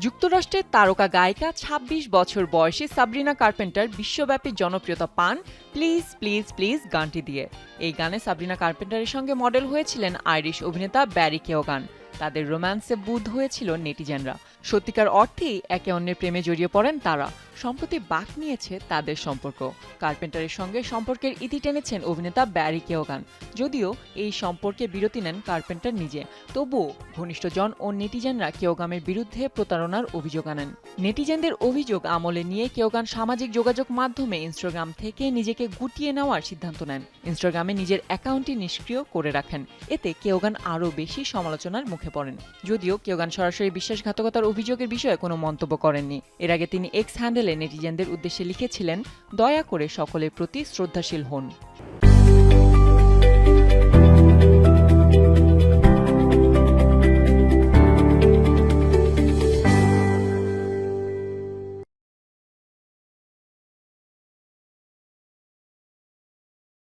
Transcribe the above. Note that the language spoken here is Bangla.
যুক্তরাষ্ট্রের তারকা গায়িকা ২৬ বছর বয়সে সাবরিনা কার্পেন্টার বিশ্বব্যাপী জনপ্রিয়তা পান প্লিজ প্লিজ প্লিজ গানটি দিয়ে। এই গানে সাবরিনা কার্পেন্টারের সঙ্গে মডেল হয়েছিলেন আইরিশ অভিনেতা ব্যারি কেওগান। তাদের রোম্যান্সে বুধ হয়েছিল নেটিজেনরা। সত্যিকার অর্থেই একে অন্যের প্রেমে জড়িয়ে পড়েন তারা। সম্প্রতি বাক নিয়েছে তাদের সম্পর্ক। কার্পেন্টারের সঙ্গে সম্পর্কের ইতি টেনেছেন অভিনেতা ব্যারি কেওগান। যদিও এই সম্পর্কে বিরতি নেন কার্পেন্টার নিজে। তবুও ঘনিষ্ঠজন ও নেটিজেনরা কেওগামের বিরুদ্ধে প্রতারণার অভিযোগ আনেন। নেটিজেনদের অভিযোগ আমলে নিয়ে কেওগান সামাজিক যোগাযোগ মাধ্যমে ইনস্টাগ্রাম থেকে নিজেকে গুটিয়ে নেওয়ার সিদ্ধান্ত নেন। ইনস্টাগ্রামে নিজের অ্যাকাউন্টটি নিষ্ক্রিয় করে রাখেন। এতে কেওগান আরও বেশি সমালোচনার মুখে পড়েন। যদিও কেওগান সরাসরি বিশ্বাসঘাতকতার অভিযোগের বিষয়ে কোনো মন্তব্য করেননি। এর আগে তিনি এক্স হ্যান্ডেলে নেটিজেনদের উদ্দেশ্যে লিখেছিলেন দয়া করে সকলের প্রতি শ্রদ্ধাশীল হন।